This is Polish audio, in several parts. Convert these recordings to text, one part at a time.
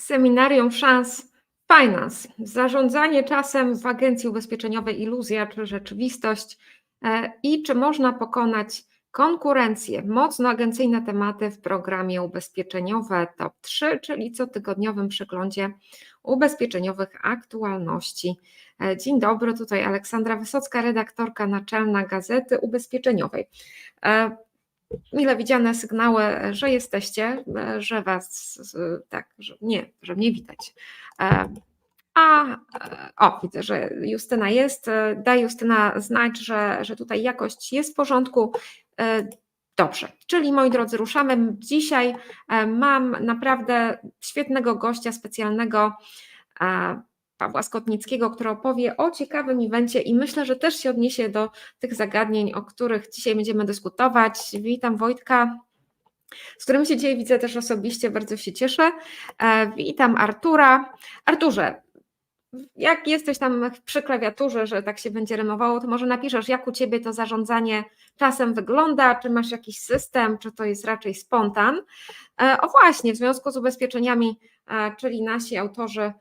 Seminarium Szans Finance. Zarządzanie czasem w agencji ubezpieczeniowej iluzja czy rzeczywistość e, i czy można pokonać konkurencję. Mocno agencyjne tematy w programie ubezpieczeniowe TOP 3, czyli cotygodniowym przeglądzie ubezpieczeniowych aktualności. E, Dzień dobry, tutaj Aleksandra Wysocka, redaktorka naczelna Gazety Ubezpieczeniowej. Mile widziane sygnały, że jesteście, że was, tak, że nie, że mnie widać. E, A, e, o, widzę, że Justyna jest. E, Daj Justyna znać, że, że tutaj jakość jest w porządku. Dobrze, czyli moi drodzy, ruszamy. Dzisiaj mam naprawdę świetnego gościa specjalnego. Pawła Skotnickiego, który opowie o ciekawym evencie i myślę, że też się odniesie do tych zagadnień, o których dzisiaj będziemy dyskutować. Witam Wojtka, z którym się dzisiaj widzę też osobiście, bardzo się cieszę. E, witam Artura. Arturze, jak jesteś tam przy klawiaturze, że tak się będzie rymowało, to może napiszesz, jak u Ciebie to zarządzanie czasem wygląda, czy masz jakiś system, czy to jest raczej spontan. E, o właśnie, w związku z ubezpieczeniami, e, czyli nasi autorzy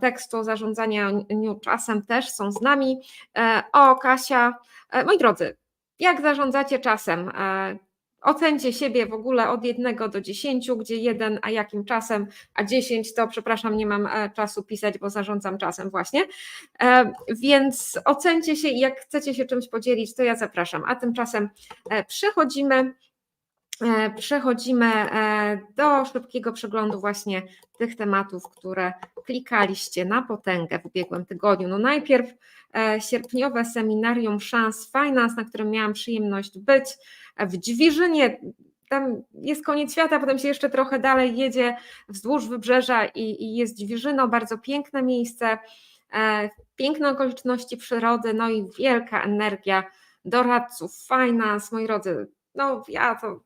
tekstu zarządzania czasem też są z nami. E, o, Kasia. E, moi drodzy, jak zarządzacie czasem? Ocencie siebie w ogóle od 1 do 10, gdzie 1, a jakim czasem, a 10 to przepraszam, nie mam czasu pisać, bo zarządzam czasem właśnie. Więc ocencie się i jak chcecie się czymś podzielić, to ja zapraszam. A tymczasem przechodzimy E, przechodzimy e, do szybkiego przeglądu właśnie tych tematów, które klikaliście na potęgę w ubiegłym tygodniu. No najpierw e, sierpniowe seminarium Szans Finance, na którym miałam przyjemność być w Dźwiżynie. Tam jest koniec świata, potem się jeszcze trochę dalej jedzie wzdłuż wybrzeża i, i jest Dźwiżyno, bardzo piękne miejsce, piękne okoliczności przyrody, no i wielka energia doradców, finance, moi drodzy, no ja to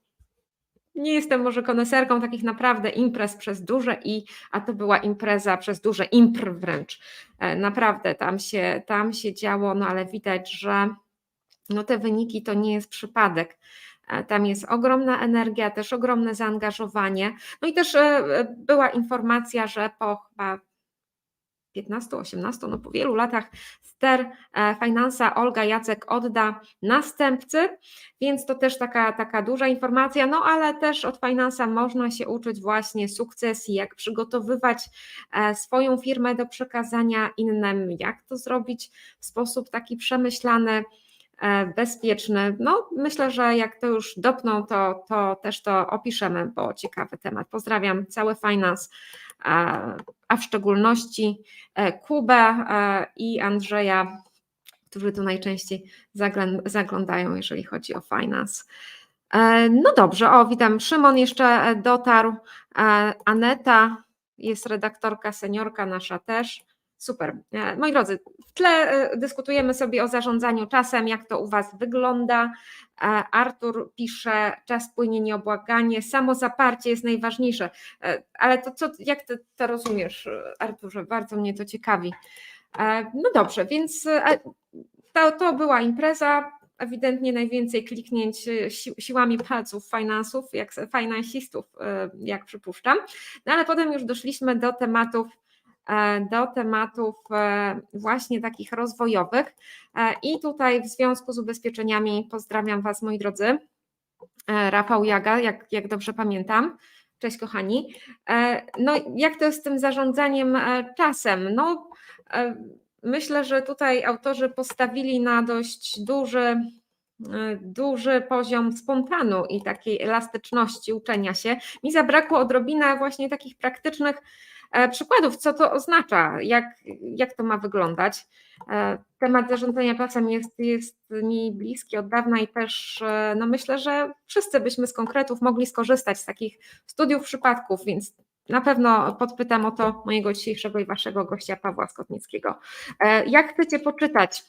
nie jestem może koneserką takich naprawdę imprez przez duże i, a to była impreza przez duże impr wręcz. E, naprawdę tam się, tam się działo, no ale widać, że no te wyniki to nie jest przypadek. E, tam jest ogromna energia, też ogromne zaangażowanie. No i też e, była informacja, że po chyba 15-18, no po wielu latach ster e, Finansa Olga Jacek odda następcy, więc to też taka, taka duża informacja, no ale też od Finansa można się uczyć właśnie sukcesji, jak przygotowywać e, swoją firmę do przekazania innym, jak to zrobić w sposób taki przemyślany, e, bezpieczny. No, myślę, że jak to już dopną, to, to też to opiszemy, bo ciekawy temat. Pozdrawiam cały finance a w szczególności e, Kubę e, i Andrzeja, którzy tu najczęściej zaglądają, jeżeli chodzi o finance. E, no dobrze, o witam, Szymon jeszcze dotarł, Aneta jest redaktorka seniorka nasza też. Super. E, moi drodzy, w tle e, dyskutujemy sobie o zarządzaniu czasem, jak to u Was wygląda. E, Artur pisze, czas płynie nieobłaganie, samo zaparcie jest najważniejsze. Ale to co, jak ty to rozumiesz, Arturze? Bardzo mnie to ciekawi. No dobrze, więc to, to była impreza. Ewidentnie najwięcej kliknięć si siłami palców finansów, jak finansistów, jak przypuszczam. No ale potem już doszliśmy do tematów do tematów e, właśnie takich rozwojowych. E, I tutaj w związku z ubezpieczeniami pozdrawiam Was, moi drodzy. Rafał Jaga, jak, jak dobrze pamiętam. Cześć kochani. No jak to jest z tym zarządzaniem czasem? No myślę, że tutaj autorzy postawili na dość duży duży poziom spontanu i takiej elastyczności uczenia się. Mi zabrakło odrobinę właśnie takich praktycznych E, przykładów, co to oznacza, jak, jak to ma wyglądać. E, temat zarządzania czasem jest, jest mi bliski od dawna i też e, no myślę, że wszyscy byśmy z konkretów mogli skorzystać z takich studiów przypadków, więc na pewno podpytam o to mojego dzisiejszego i waszego gościa Pawła Skotnickiego. Jak chcecie poczytać?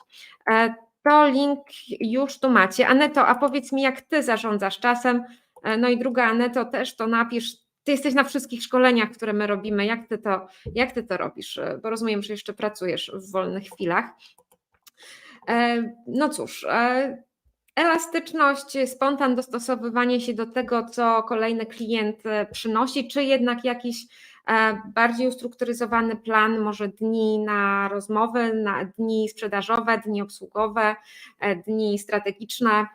To link już tu macie. Aneto, a powiedz mi, jak ty zarządzasz czasem? No i druga Aneto, też to napisz, ty jesteś na wszystkich szkoleniach, które my robimy. Jak ty to, jak ty to robisz? Bo rozumiem, że jeszcze pracujesz w wolnych chwilach. E, no cóż, e, elastyczność, spontan dostosowywanie się do tego, co kolejny klient e, przynosi, czy jednak jakiś bardziej ustrukturyzowany plan, może dni na rozmowy, na dni sprzedażowe, dni obsługowe, dni strategiczne.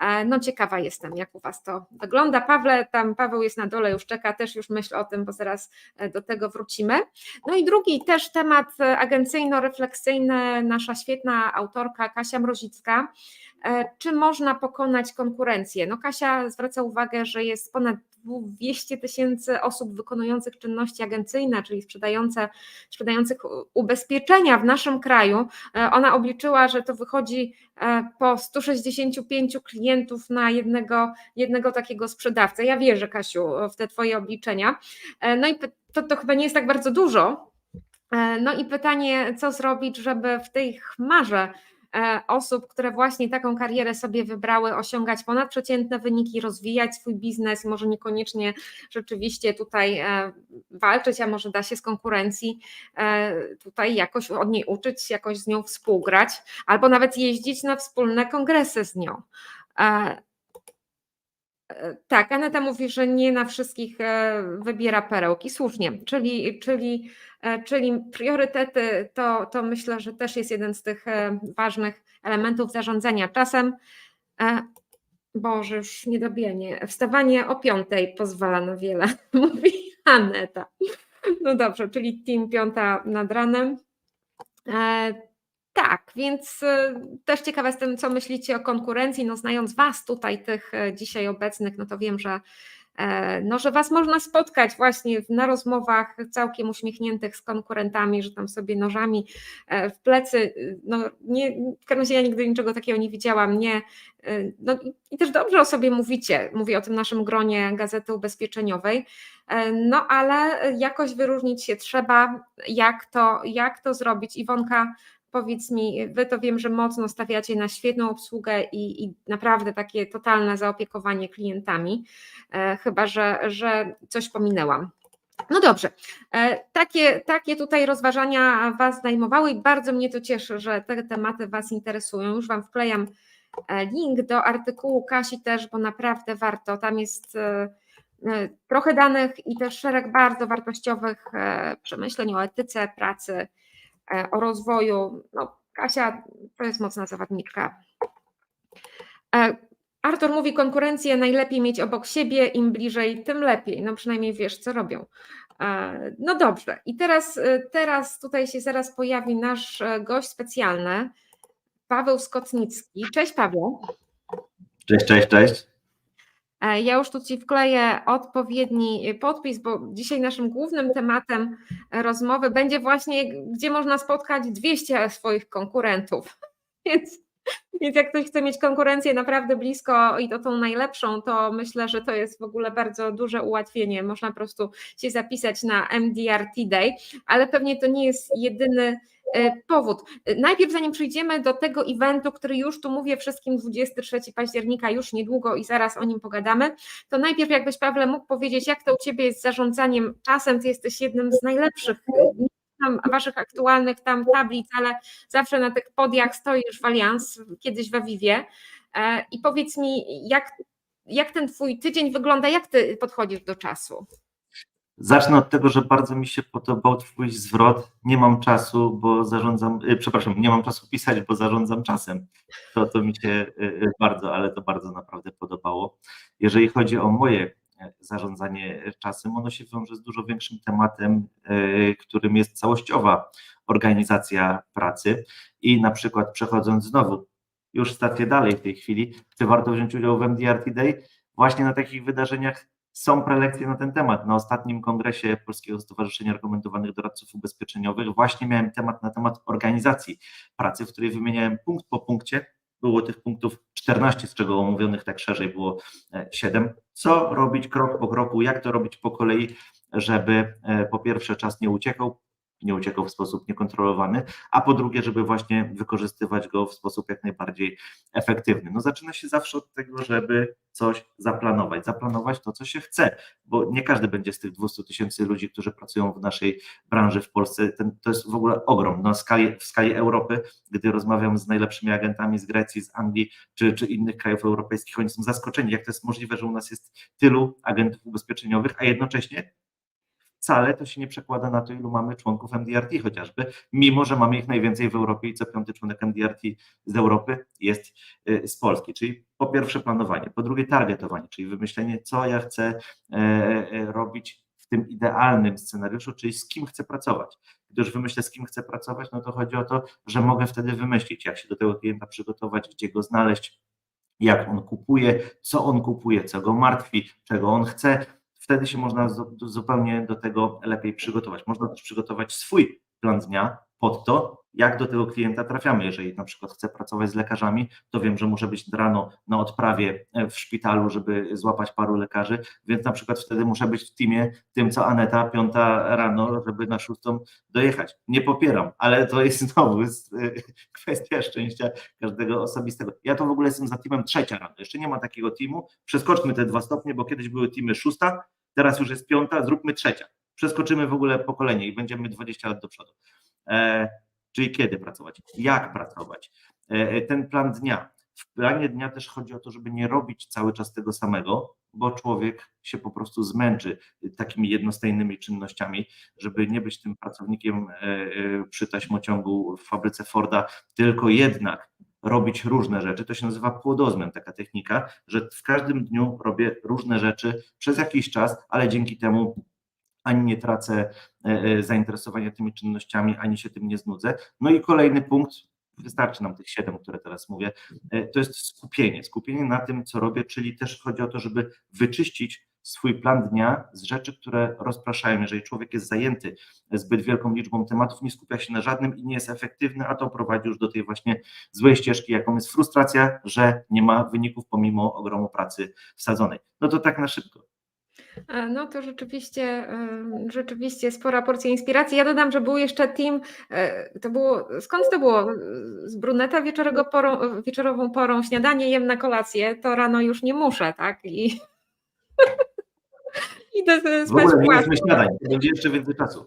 E, no ciekawa jestem, jak u Was to wygląda. Pawle, tam Paweł jest na dole, już czeka, też już myśl o tym, bo zaraz do tego wrócimy. No i drugi też temat agencyjno-refleksyjny, nasza świetna autorka Kasia Mrozicka. Czy można pokonać konkurencję? No Kasia zwraca uwagę, że jest ponad 200 tysięcy osób wykonujących czynności agencyjne, czyli sprzedające, sprzedających ubezpieczenia w naszym kraju. E, ona obliczyła, że to wychodzi e, po 165 klientów na jednego, jednego takiego sprzedawcę. Ja wierzę, Kasiu, w te Twoje obliczenia. E, no i to, to chyba nie jest tak bardzo dużo. No i pytanie, co zrobić, żeby w tej chmarze E, osób, które właśnie taką karierę sobie wybrały, osiągać ponadprzeciętne wyniki, rozwijać swój biznes, może niekoniecznie rzeczywiście tutaj e, walczyć, a może da się z konkurencji e, tutaj jakoś od niej uczyć, jakoś z nią współgrać, albo nawet jeździć na wspólne kongresy z nią. Tak, Aneta mówi, że nie na wszystkich wybiera perełki. Słusznie, czyli, czyli E, czyli priorytety to, to myślę, że też jest jeden z tych e, ważnych elementów zarządzania czasem. E, Boże, już nie dobienie. Wstawanie o piątej pozwala na wiele, mówi Aneta. No dobrze, czyli team piąta nad ranem. Tak, więc też ciekawa jestem, co myślicie o konkurencji. No, znając Was tutaj, tych dzisiaj obecnych, no to wiem, że E, no, że Was można spotkać właśnie na rozmowach całkiem uśmiechniętych z konkurentami, że tam sobie nożami e, w plecy, no nie, w każdym razie ja nigdy niczego takiego nie widziałam, nie, e, no i też dobrze o sobie mówicie, mówię o tym naszym gronie Gazety Ubezpieczeniowej, no ale jakoś wyróżnić się trzeba, jak to, jak to zrobić. Iwonka Powiedz mi, wy to wiem, że mocno stawiacie na świetną obsługę i, i naprawdę takie totalne zaopiekowanie klientami, e, chyba że, że coś pominęłam. No dobrze, e, takie, takie tutaj rozważania Was zajmowały i bardzo mnie to cieszy, że te tematy Was interesują. Już Wam wklejam e, link do artykułu Kasi też, bo naprawdę warto. Tam jest e, trochę danych i też szereg bardzo wartościowych przemyśleń o etyce pracy o rozwoju. No, Kasia to jest mocna zawodniczka. E, Artur mówi, konkurencję najlepiej mieć obok siebie, im bliżej, tym lepiej. No przynajmniej wiesz, co robią. E, no dobrze. I teraz, teraz tutaj się zaraz pojawi nasz gość specjalny, Paweł Skotnicki. Cześć Paweł. Cześć, cześć, cześć. E, ja już tu Ci wkleję odpowiedni podpis, bo dzisiaj naszym głównym tematem rozmowy będzie właśnie, gdzie można spotkać 200 swoich konkurentów. Więc, więc jak ktoś chce mieć konkurencję naprawdę blisko i to tą najlepszą, to myślę, że to jest w ogóle bardzo duże ułatwienie. Można po prostu się zapisać na MDRT Day, ale pewnie to nie jest jedyny E, powód. E, najpierw, zanim przejdziemy do tego eventu, który już tu mówię wszystkim 23 października, już niedługo i zaraz o nim pogadamy, to najpierw jakbyś Pawle mógł powiedzieć, jak to u Ciebie jest z zarządzaniem czasem, Ty jesteś jednym z najlepszych tam waszych aktualnych tam tablic, ale zawsze na tych podiach stoisz w Allianz, kiedyś w Aviwie e, i powiedz mi, jak, jak ten twój tydzień wygląda, jak ty podchodzisz do czasu? Zacznę od tego, że bardzo mi się podobał Twój zwrot. Nie mam czasu, bo zarządzam, y, przepraszam, nie mam czasu pisać, bo zarządzam czasem. To, to mi się y, y, bardzo, ale to bardzo naprawdę podobało. Jeżeli chodzi o moje e, zarządzanie czasem, ono się wiąże z dużo większym tematem, którym jest całościowa organizacja pracy. I na przykład przechodząc znowu już stację dalej w tej chwili, czy warto wziąć udział w MDRT Day? Właśnie na takich wydarzeniach są prelekcje na ten temat. Na ostatnim kongresie Polskiego Stowarzyszenia Argumentowanych Doradców Ubezpieczeniowych właśnie miałem temat na temat organizacji pracy, w której wymieniałem punkt po punkcie. Było tych punktów 14, z czego omówionych tak szerzej było 7. E, Co robić krok po kroku, jak to robić po kolei, żeby e, po pierwsze czas nie uciekał, nie uciekał w sposób niekontrolowany, a po drugie, żeby właśnie wykorzystywać go w sposób jak najbardziej efektywny. No zaczyna się zawsze od tego, żeby coś zaplanować, zaplanować to, co się chce, bo nie każdy będzie z tych 200 tysięcy ludzi, którzy pracują w naszej branży w Polsce, ten, to jest w ogóle ogrom. No, w, skali, w skali Europy, gdy rozmawiam z najlepszymi agentami z Grecji, z Anglii czy, czy innych krajów europejskich, oni są zaskoczeni, jak to jest możliwe, że u nas jest tylu agentów ubezpieczeniowych, a jednocześnie wcale to się nie przekłada na to, ilu mamy członków MDRT chociażby, mimo że mamy ich najwięcej w Europie i co piąty członek MDRT z Europy jest y, z Polski. Czyli po pierwsze planowanie, po drugie targetowanie, czyli wymyślenie, co ja chcę e, e, robić w tym idealnym scenariuszu, czyli z kim chcę pracować. Gdy już wymyślę, z kim chcę pracować, no to chodzi o to, że mogę wtedy wymyślić, jak się do tego klienta przygotować, gdzie go znaleźć, jak on kupuje, co on kupuje, co go martwi, czego on chce. Wtedy się można zu- zupełnie do tego lepiej przygotować. Można też przygotować swój plan dnia pod to, jak do tego klienta trafiamy. Jeżeli na przykład chcę pracować z lekarzami, to wiem, że muszę być rano na odprawie e, w szpitalu, żeby złapać paru lekarzy, więc na przykład wtedy muszę być w teamie tym, co Aneta, piąta rano, żeby na szóstą dojechać. Nie popieram, ale to jest znowu e, kwestia szczęścia każdego osobistego. Ja to w ogóle jestem za teamem trzecia rano. Jeszcze nie ma takiego teamu. Przeskoczmy te dwa stopnie, bo kiedyś były teamy szósta, teraz już jest piąta, zróbmy trzecia. Przeskoczymy w ogóle pokolenie i będziemy 20 lat do przodu. E, czyli kiedy pracować, jak pracować. E, ten plan dnia. W planie dnia też chodzi o to, żeby nie robić cały czas tego samego, bo człowiek się po prostu zmęczy takimi jednostajnymi czynnościami, żeby nie być tym pracownikiem e, e, przy taśmociągu w fabryce Forda, tylko jednak robić różne rzeczy. To się nazywa płodozmian, taka technika, że w każdym dniu robię różne rzeczy przez jakiś czas, ale dzięki temu ani nie tracę e, e, zainteresowania tymi czynnościami, ani się tym nie znudzę. No i kolejny punkt, wystarczy nam tych siedem, które teraz mówię, e, to jest skupienie. Skupienie na tym, co robię, czyli też chodzi o to, żeby wyczyścić swój plan dnia z rzeczy, które rozpraszają. Jeżeli człowiek jest zajęty zbyt wielką liczbą tematów, nie skupia się na żadnym i nie jest efektywny, a to prowadzi już do tej właśnie złej ścieżki, jaką jest frustracja, że nie ma wyników pomimo ogromu pracy wsadzonej. No to tak na szybko. E, No to rzeczywiście, e, rzeczywiście spora porcja inspiracji. Ja dodam, że był jeszcze team, e, to było, skąd to było? Z bruneta wieczorego porą, wieczorową porą, śniadanie jem na kolację, to rano już nie muszę, tak? I idę sobie W spać ogóle nie płaszcz. jesteśmy śniadań, będzie jeszcze więcej czasu.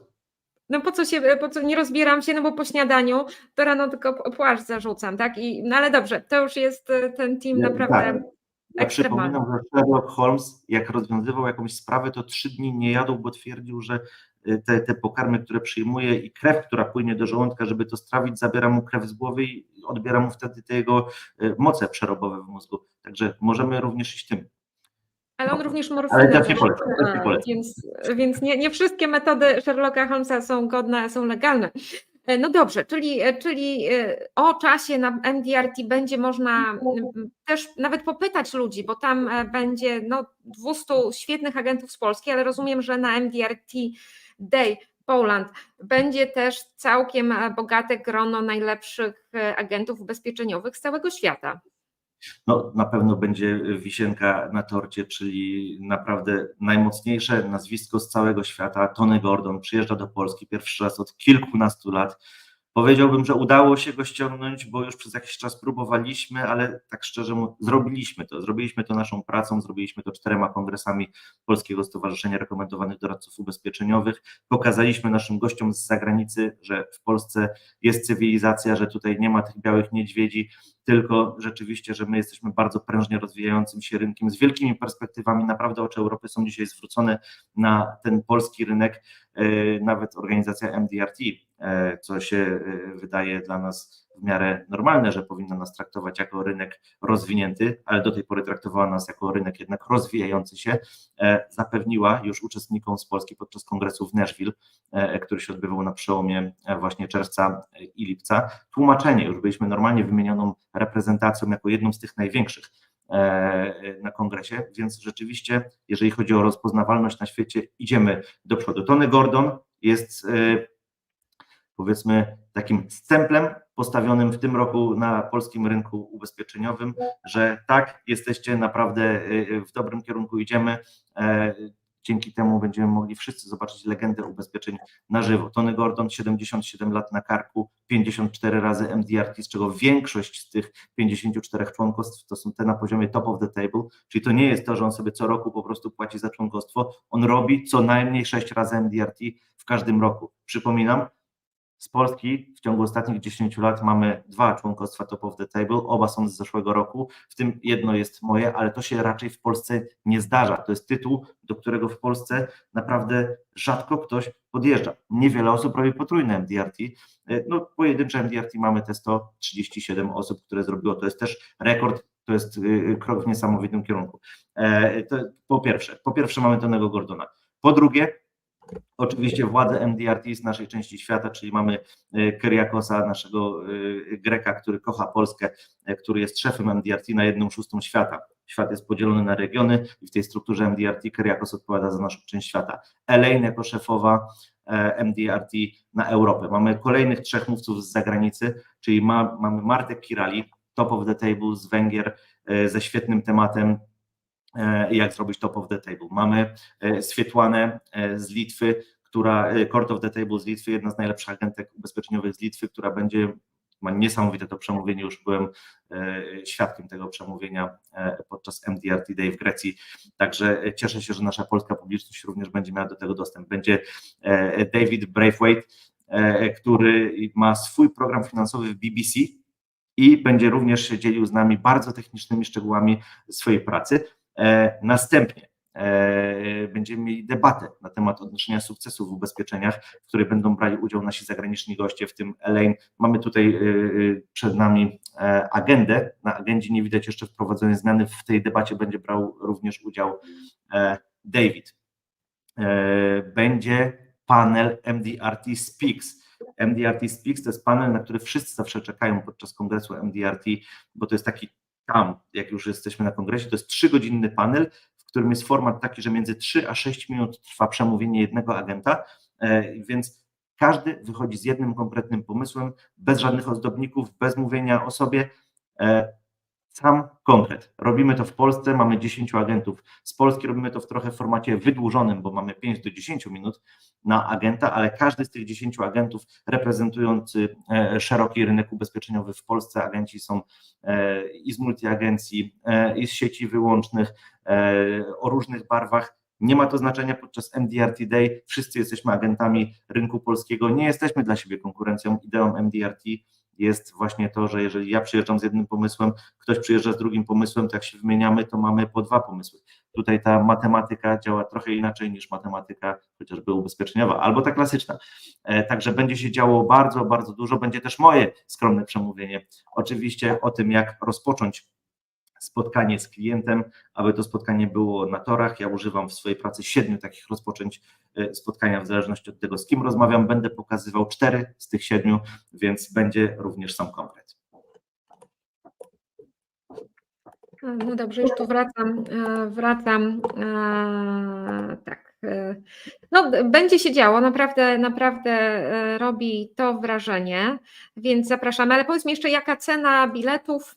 No po co się, po co nie rozbieram się, no bo po śniadaniu to rano tylko płaszcz zarzucam, tak? I, no ale dobrze, to już jest ten team naprawdę tak. Ja przypominam, że Sherlock Holmes, jak rozwiązywał jakąś sprawę, to trzy dni nie jadł, bo twierdził, że y, te, te pokarmy, które przyjmuje i krew, która płynie do żołądka, żeby to strawić, zabiera mu krew z głowy i odbiera mu wtedy te jego y, moce przerobowe w mózgu. Także możemy również iść tym. Ale on również nie e, polecam. Więc, więc nie, nie wszystkie metody Sherlocka Holmesa są godne, są legalne. E, No dobrze, czyli, czyli e, o czasie na MDRT będzie można też nawet popytać ludzi, bo tam e, będzie no, 200 świetnych agentów z Polski, ale rozumiem, że na MDRT Day Poland będzie też całkiem e, bogate grono najlepszych e, agentów ubezpieczeniowych z całego świata. No, na pewno będzie wisienka na torcie, czyli naprawdę najmocniejsze nazwisko z całego świata. Tony Gordon przyjeżdża do Polski pierwszy raz od kilkunastu lat. Powiedziałbym, że udało się go ściągnąć, bo już przez jakiś czas próbowaliśmy, ale tak szczerze mówiąc, zrobiliśmy to. Zrobiliśmy to naszą pracą, zrobiliśmy to czterema kongresami Polskiego Stowarzyszenia Rekomendowanych Doradców Ubezpieczeniowych. Pokazaliśmy naszym gościom z zagranicy, że w Polsce jest cywilizacja, że tutaj nie ma tych białych niedźwiedzi, tylko rzeczywiście, że my jesteśmy bardzo prężnie rozwijającym się rynkiem z wielkimi perspektywami. Naprawdę oczy Europy są dzisiaj zwrócone na ten polski rynek. E, Nawet organizacja MDRT, e, co się e, wydaje dla nas w miarę normalne, że powinna nas traktować jako rynek rozwinięty, ale do tej pory traktowała nas jako rynek jednak rozwijający się, e, zapewniła już uczestnikom z Polski podczas kongresu w Nashville, e, który się odbywał na przełomie e, właśnie czerwca i lipca, tłumaczenie, już byliśmy normalnie wymienioną reprezentacją jako jedną z tych największych e, na kongresie, więc rzeczywiście, jeżeli chodzi o rozpoznawalność na świecie, idziemy do przodu. Tony Gordon jest e, powiedzmy takim stemplem postawionym w tym roku na polskim rynku ubezpieczeniowym, że tak, jesteście naprawdę e, w dobrym kierunku idziemy. E, Dzięki temu będziemy mogli wszyscy zobaczyć legendę ubezpieczeń na żywo. Tony Gordon, 77 lat na karku, 54 razy MDRT, z czego większość z tych 54 członkostw to są te na poziomie top of the table, czyli to nie jest to, że on sobie co roku po prostu płaci za członkostwo, on robi co najmniej 6 razy MDRT w każdym roku. Przypominam, Z Polski w ciągu ostatnich 10 lat mamy dwa członkostwa Top of the Table, oba są z zeszłego roku, w tym jedno jest moje, ale to się raczej w Polsce nie zdarza. To jest tytuł, do którego w Polsce naprawdę rzadko ktoś podjeżdża. Niewiele osób robi potrójne MDRT. No, pojedyncze MDRT mamy te 137 osób, które zrobiło. To jest też rekord, to jest y, krok w niesamowitym kierunku. E, to po pierwsze, po pierwsze mamy Tonego Gordona. Po drugie, Oczywiście władze MDRT z naszej części świata, czyli mamy Kyriakosa, naszego y, Greka, który kocha Polskę, y, który jest szefem MDRT na jedną szóstą świata. Świat jest podzielony na regiony i w tej strukturze MDRT Kyriakos odpowiada za naszą część świata. Elaine jako szefowa e, MDRT na Europę. Mamy kolejnych trzech mówców z zagranicy, czyli ma, mamy Martek Kirali, top of the table z Węgier, e, ze świetnym tematem E, jak zrobić top of the table. Mamy e, Swietłanę e, z Litwy, która, Court of the Table z Litwy, jedna z najlepszych agentek ubezpieczeniowych z Litwy, która będzie, ma niesamowite to przemówienie, już byłem świadkiem tego przemówienia podczas MDRT Day w Grecji, także cieszę się, że nasza polska publiczność również będzie miała do tego dostęp. Będzie David Braithwaite, który ma swój program finansowy w BBC, i będzie również się dzielił z nami bardzo technicznymi szczegółami swojej pracy. E, następnie e, będziemy mieli debatę na temat odnoszenia sukcesów w ubezpieczeniach, w której będą brali udział nasi zagraniczni goście, w tym Elaine. Mamy tutaj e, przed nami agendę. Na agendzie nie widać jeszcze wprowadzonej zmiany. W tej debacie będzie brał również udział David. Będzie panel MDRT Speaks. MDRT Speaks to jest panel, na który wszyscy zawsze czekają podczas kongresu MDRT, bo to jest taki tam, jak już jesteśmy na kongresie, to jest trzygodzinny panel, w którym jest format taki, że między 3 a 6 minut trwa przemówienie jednego agenta, e, więc każdy wychodzi z jednym konkretnym pomysłem, bez żadnych ozdobników, bez mówienia o sobie. Sam konkret. Robimy to w Polsce, mamy 10 agentów. Z Polski robimy to w trochę formacie wydłużonym, bo mamy 5 do 10 minut na agenta, ale każdy z tych 10 agentów reprezentujący e, szeroki rynek ubezpieczeniowy w Polsce, agenci są e, i z multiagencji, e, i z sieci wyłącznych, o różnych barwach. Nie ma to znaczenia podczas MDRT Day. Wszyscy jesteśmy agentami rynku polskiego. Nie jesteśmy dla siebie konkurencją. Ideą MDRT jest właśnie to, że jeżeli ja przyjeżdżam z jednym pomysłem, ktoś przyjeżdża z drugim pomysłem, to jak się wymieniamy, to mamy po dwa pomysły. Tutaj ta matematyka działa trochę inaczej niż matematyka chociażby ubezpieczeniowa, albo ta klasyczna. E, także będzie się działo bardzo, bardzo dużo. Będzie też moje skromne przemówienie. Oczywiście o tym, jak rozpocząć spotkanie z klientem, aby to spotkanie było na torach. Ja używam w swojej pracy siedmiu takich rozpoczęć e, spotkania, w zależności od tego, z kim rozmawiam. Będę pokazywał cztery z tych siedmiu, więc będzie również sam konkret. No dobrze, już tu wracam, e, wracam, e, tak. No, będzie się działo, naprawdę, naprawdę robi to wrażenie, więc zapraszamy. Ale powiedz mi jeszcze, jaka cena biletów?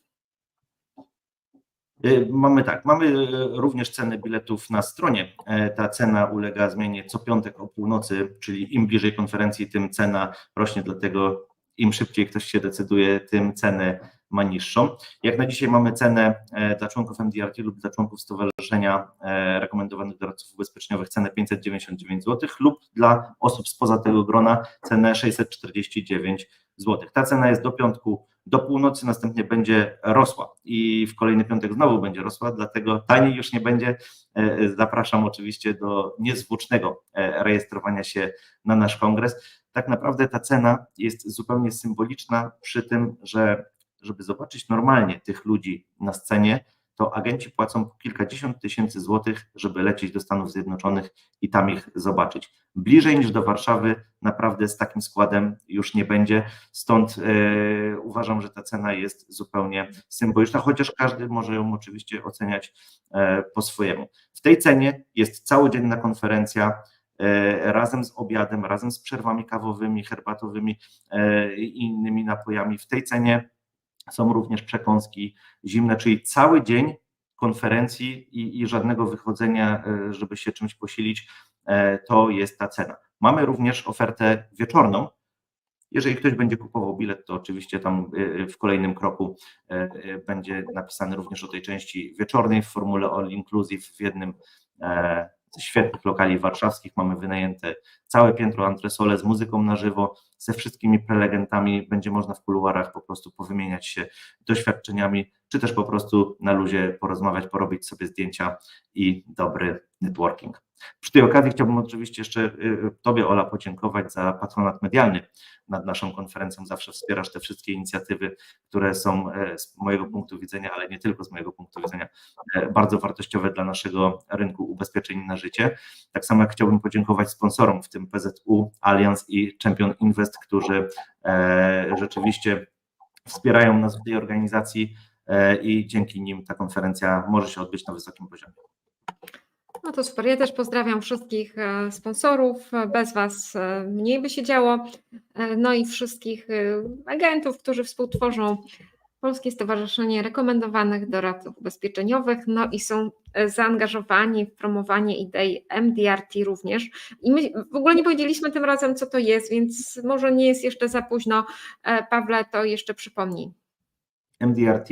Y, mamy tak, mamy y, również ceny biletów na stronie. E, ta cena ulega zmianie co piątek o północy, czyli im bliżej konferencji, tym cena rośnie, dlatego im szybciej ktoś się decyduje, tym cenę ma niższą. Jak na dzisiaj mamy cenę e, dla członków MDRT lub dla członków Stowarzyszenia e, Rekomendowanych Doradców Ubezpieczeniowych cenę 599 zł lub dla osób spoza tego grona cenę 649 zł. Ta cena jest do piątku do północy, następnie będzie rosła i w kolejny piątek znowu będzie rosła, dlatego taniej już nie będzie. E, zapraszam oczywiście do niezwłocznego rejestrowania się na nasz kongres. Tak naprawdę ta cena jest zupełnie symboliczna przy tym, że żeby zobaczyć normalnie tych ludzi na scenie, to agenci płacą kilkadziesiąt tysięcy złotych, żeby lecieć do Stanów Zjednoczonych i tam ich zobaczyć. Bliżej niż do Warszawy naprawdę z takim składem już nie będzie, stąd e, uważam, że ta cena jest zupełnie symboliczna, chociaż każdy może ją oczywiście oceniać e, po swojemu. W tej cenie jest całodzienna konferencja, e, razem z obiadem, razem z przerwami kawowymi, herbatowymi i innymi napojami. W tej cenie są również przekąski zimne, czyli cały dzień konferencji i, i żadnego wychodzenia, e, żeby się czymś posilić, e, to jest ta cena. Mamy również ofertę wieczorną. Jeżeli ktoś będzie kupował bilet, to oczywiście tam e, w kolejnym kroku będzie napisane również o tej części wieczornej w formule all inclusive w jednym świetnych lokali warszawskich, mamy wynajęte całe piętro antresole z muzyką na żywo, ze wszystkimi prelegentami, będzie można w kuluarach po prostu powymieniać się doświadczeniami, czy też po prostu na luzie porozmawiać, porobić sobie zdjęcia i dobry networking. Przy tej okazji chciałbym oczywiście jeszcze y, Tobie, Ola, podziękować za patronat medialny nad naszą konferencją. Zawsze wspierasz te wszystkie inicjatywy, które są e, z mojego punktu widzenia, ale nie tylko z mojego punktu widzenia, e, bardzo wartościowe dla naszego rynku ubezpieczeń na życie. Tak samo jak chciałbym podziękować sponsorom, w tym PZU, Allianz i Champion Invest, którzy e, rzeczywiście wspierają nas w tej organizacji i dzięki nim ta konferencja może się odbyć na wysokim poziomie. No to super. Ja też pozdrawiam wszystkich e, sponsorów. Bez Was e, mniej by się działo. E, No i wszystkich agentów, którzy współtworzą Polskie Stowarzyszenie Rekomendowanych Doradców Ubezpieczeniowych, no i są zaangażowani w promowanie idei MDRT również. I my w ogóle nie powiedzieliśmy tym razem, co to jest, więc może nie jest jeszcze za późno. Pawle, to jeszcze przypomnij. MDRT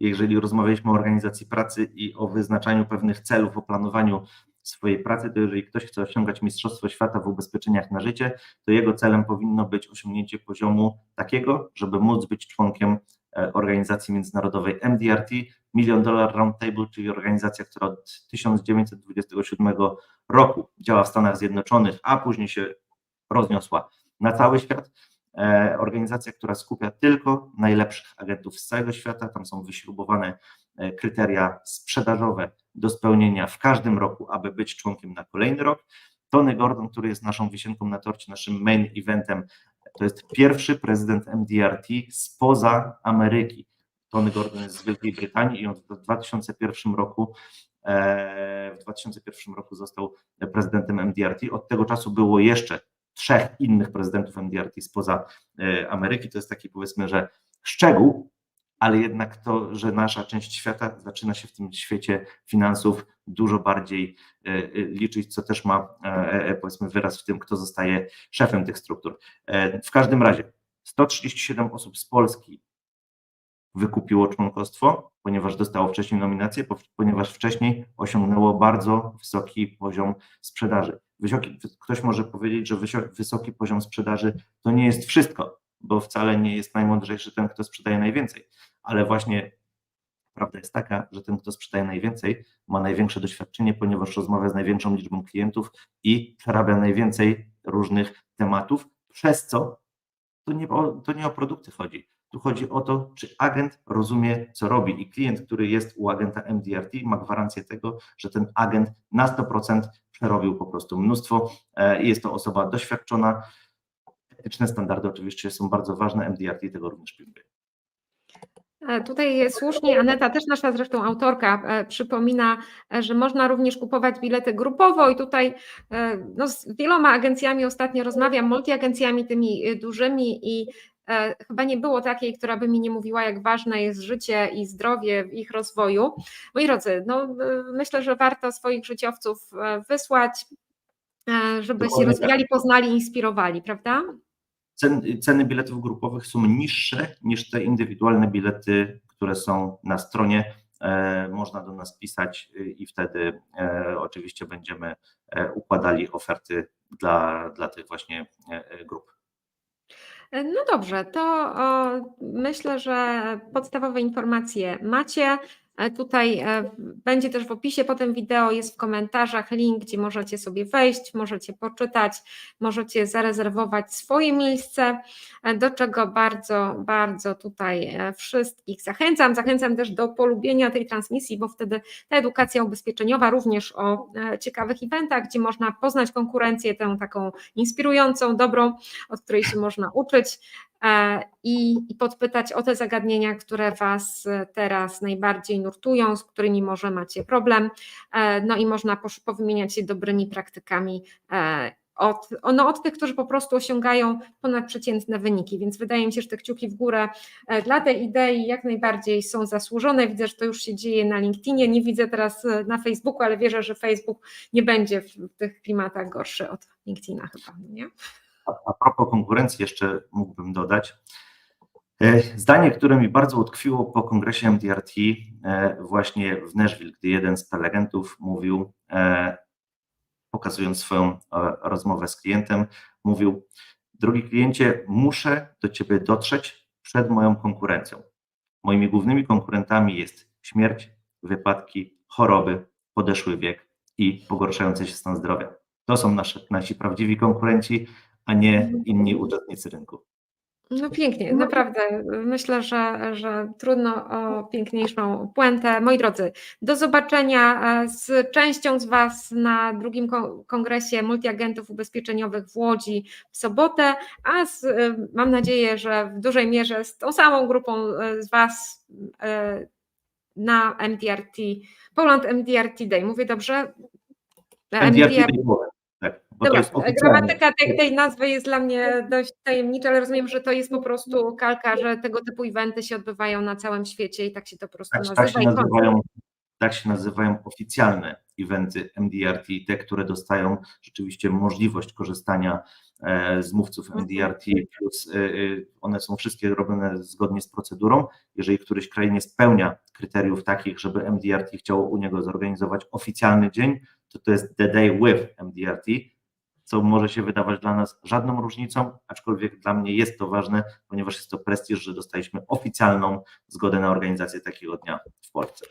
jeżeli rozmawialiśmy o organizacji pracy i o wyznaczaniu pewnych celów, o planowaniu swojej pracy, to jeżeli ktoś chce osiągać Mistrzostwo Świata w ubezpieczeniach na życie, to jego celem powinno być osiągnięcie poziomu takiego, żeby móc być członkiem e, organizacji międzynarodowej MDRT, Million Dollar Roundtable, czyli organizacja, która od 1927 roku działa w Stanach Zjednoczonych, a później się rozniosła na cały świat organizacja, która skupia tylko najlepszych agentów z całego świata. Tam są wyśrubowane e, kryteria sprzedażowe do spełnienia w każdym roku, aby być członkiem na kolejny rok. Tony Gordon, który jest naszą wisienką na torcie, naszym main eventem, to jest pierwszy prezydent MDRT spoza Ameryki. Tony Gordon jest z Wielkiej Brytanii i on w 2001 roku e, w 2001 roku został prezydentem MDRT. Od tego czasu było jeszcze trzech innych prezydentów MDRT spoza e, Ameryki. To jest taki powiedzmy, że szczegół, ale jednak to, że nasza część świata zaczyna się w tym świecie finansów dużo bardziej e, e, liczyć, co też ma powiedzmy wyraz w tym, kto zostaje szefem tych struktur. W każdym razie 137 osób z Polski wykupiło członkostwo, ponieważ dostało wcześniej nominację, ponieważ wcześniej osiągnęło bardzo wysoki poziom sprzedaży. Wysoki, ktoś może powiedzieć, że wysoki poziom sprzedaży to nie jest wszystko, bo wcale nie jest najmądrzejszy ten, kto sprzedaje najwięcej, ale właśnie prawda jest taka, że ten, kto sprzedaje najwięcej, ma największe doświadczenie, ponieważ rozmawia z największą liczbą klientów i przerabia najwięcej różnych tematów, przez co to nie, o, to nie o produkty chodzi. Tu chodzi o to, czy agent rozumie, co robi i klient, który jest u agenta MDRT ma gwarancję tego, że ten agent na 100% przerobił po prostu mnóstwo e, i jest to osoba doświadczona. Etyczne standardy oczywiście są bardzo ważne, MDRT tego również pilnuje. E, tutaj słusznie Aneta, też nasza zresztą autorka, e, przypomina, że można również kupować bilety grupowo i tutaj no, z wieloma agencjami ostatnio rozmawiam, multiagencjami tymi dużymi i chyba nie było takiej, która by mi nie mówiła, jak ważne jest życie i zdrowie w ich rozwoju. Moi drodzy, no, myślę, że warto swoich życiowców wysłać, żeby Dokładnie się rozwijali, tak. poznali, inspirowali, prawda? Ceny, ceny biletów grupowych są niższe niż te indywidualne bilety, które są na stronie. E, można do nas pisać i wtedy e, oczywiście będziemy e, układali oferty dla, dla tych właśnie grup. No dobrze, to myślę, że podstawowe informacje macie. E, tutaj e, będzie też w opisie potem wideo, jest w komentarzach link, gdzie możecie sobie wejść, możecie poczytać, możecie zarezerwować swoje miejsce, e, do czego bardzo, bardzo tutaj wszystkich zachęcam. Zachęcam też do polubienia tej transmisji, bo wtedy ta edukacja ubezpieczeniowa również o ciekawych eventach, gdzie można poznać konkurencję, tę taką inspirującą, dobrą, od której się można uczyć. E, i, i podpytać o te zagadnienia, które Was teraz najbardziej nurtują, z którymi może macie problem. E, no i można powymieniać się dobrymi praktykami e, od, no od tych, którzy po prostu osiągają ponadprzeciętne wyniki, więc wydaje mi się, że te kciuki w górę dla tej idei jak najbardziej są zasłużone. Widzę, że to już się dzieje na LinkedInie, nie widzę teraz na Facebooku, ale wierzę, że Facebook nie będzie w tych klimatach gorszy od LinkedIna chyba, nie? A, propos konkurencji jeszcze mógłbym dodać. E, zdanie, które mi bardzo utkwiło po kongresie MDRT e, właśnie w Nashville, gdy jeden z prelegentów mówił, e, pokazując swoją rozmowę z klientem, mówił: Drogi kliencie, muszę do ciebie dotrzeć przed moją konkurencją. Moimi głównymi konkurentami jest śmierć, wypadki, choroby, podeszły wiek i pogarszający się stan zdrowia. To są nasze, nasi prawdziwi konkurenci, a nie inni uczestnicy rynku. No pięknie, naprawdę. Myślę, że, że trudno o piękniejszą puentę. Moi drodzy, do zobaczenia e, z częścią z Was na drugim ko- kongresie multiagentów ubezpieczeniowych w Łodzi w sobotę, a z, e, mam nadzieję, że w dużej mierze z tą samą grupą e, z Was na MDRT, Poland MDRT Day. Mówię dobrze? MDRT Day Poland, tak, bo to Dobra, gramatyka tej, tej nazwy jest dla mnie dość tajemnicza, ale rozumiem, że to jest po prostu kalka, że tego typu eventy się odbywają na całym świecie i tak się to po prostu Tak, nazywa. tak, się nazywają, tak się nazywają oficjalne eventy MDRT, te, które dostają rzeczywiście możliwość korzystania e, z mówców Mhm. MDRT, plus e, e, one są wszystkie robione zgodnie z procedurą. Jeżeli któryś kraj nie spełnia kryteriów takich, żeby MDRT chciało u niego zorganizować oficjalny dzień, to to jest The Day with MDRT, co może się wydawać dla nas żadną różnicą, aczkolwiek dla mnie jest to ważne, ponieważ jest to prestiż, że dostaliśmy oficjalną zgodę na organizację takiego dnia w Polsce.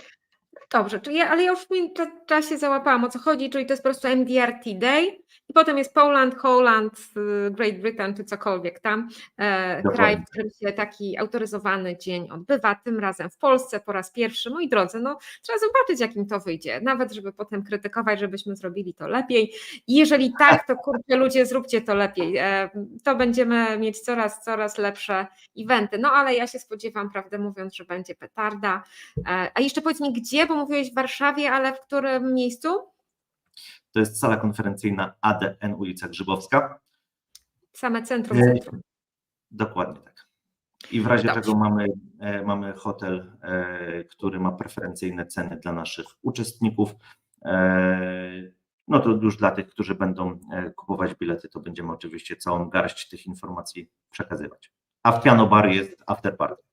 Dobrze, czyli ja, ale ja już w tym cza- czasie załapałam o co chodzi, czyli to jest po prostu MDRT Day i potem jest Poland, Holland, y, Great Britain czy cokolwiek tam, e, kraj, w którym się taki autoryzowany dzień odbywa, tym razem w Polsce po raz pierwszy. Moi drodzy, no trzeba zobaczyć jakim to wyjdzie, nawet żeby potem krytykować, żebyśmy zrobili to lepiej. I jeżeli tak, to kurczę ludzie zróbcie to lepiej, e, to będziemy mieć coraz, coraz lepsze eventy, no ale ja się spodziewam, prawdę mówiąc, że będzie petarda, E, A jeszcze powiedz mi gdzie, bo mówiłeś w Warszawie, ale w którym miejscu? To jest sala konferencyjna ADN ulica Grzybowska. Same centrum. Nie. centrum. Dokładnie tak. I w razie Dobrze. czego mamy, e, mamy hotel, e, który ma preferencyjne ceny dla naszych uczestników. E, no to już dla tych, którzy będą e, kupować bilety, to będziemy oczywiście całą garść tych informacji przekazywać. A w Piano Bar jest after party.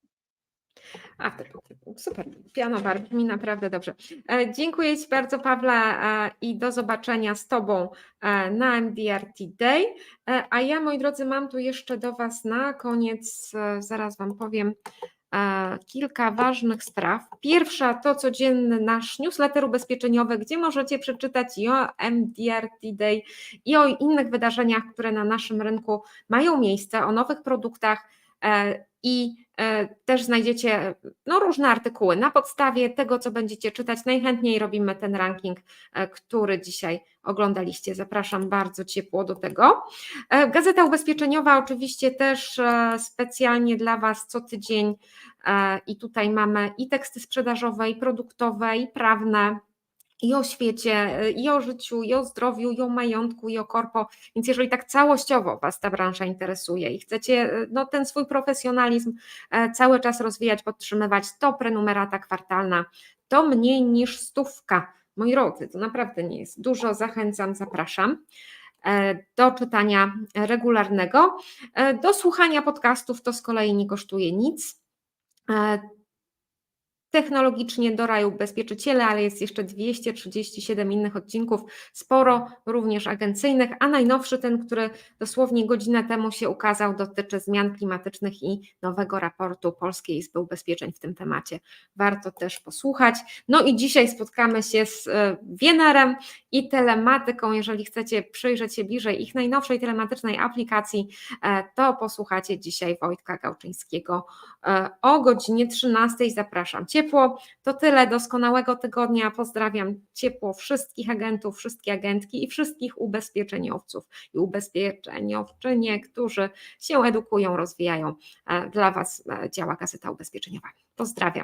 Super, piano brzmi naprawdę dobrze. E, Dziękuję Ci bardzo Pawle e, i do zobaczenia z Tobą e, na MDRT Day. A ja moi drodzy mam tu jeszcze do Was na koniec, zaraz Wam powiem, kilka ważnych spraw. Pierwsza to codzienny nasz newsletter ubezpieczeniowy, gdzie możecie przeczytać i o MDRT Day i o innych wydarzeniach, które na naszym rynku mają miejsce, o nowych produktach i e, też znajdziecie no, różne artykuły. Na podstawie tego, co będziecie czytać, najchętniej robimy ten ranking, e, który dzisiaj oglądaliście. Zapraszam bardzo ciepło do tego. E, Gazeta Ubezpieczeniowa oczywiście też specjalnie dla Was co tydzień i tutaj mamy i teksty sprzedażowe, i produktowe, i prawne, i o świecie, i o życiu, i o zdrowiu, i o majątku, i o korpo. Więc jeżeli tak całościowo Was ta branża interesuje i chcecie y, no, ten swój profesjonalizm e, cały czas rozwijać, podtrzymywać, to prenumerata kwartalna to mniej niż stówka. Moi drodzy, to naprawdę nie jest dużo. Zachęcam, zapraszam e, do czytania regularnego. E, Do słuchania podcastów to z kolei nie kosztuje nic. Technologicznie do raju ubezpieczyciele, ale jest jeszcze 237 innych odcinków, sporo również agencyjnych, a najnowszy ten, który dosłownie godzinę temu się ukazał, dotyczy zmian klimatycznych i nowego raportu Polskiej Izby Ubezpieczeń w tym temacie. Warto też posłuchać. No i dzisiaj spotkamy się z e, Wienerem i telematyką. Jeżeli chcecie przyjrzeć się bliżej ich najnowszej telematycznej aplikacji, e, to posłuchacie dzisiaj Wojtka Gałczyńskiego e, o godzinie 13. Zapraszam ciepło. To tyle doskonałego tygodnia. Pozdrawiam ciepło wszystkich agentów, wszystkie agentki i wszystkich ubezpieczeniowców i ubezpieczeniowczynie, którzy się edukują, rozwijają. E, Dla Was e, działa Gazeta Ubezpieczeniowa. Pozdrawiam.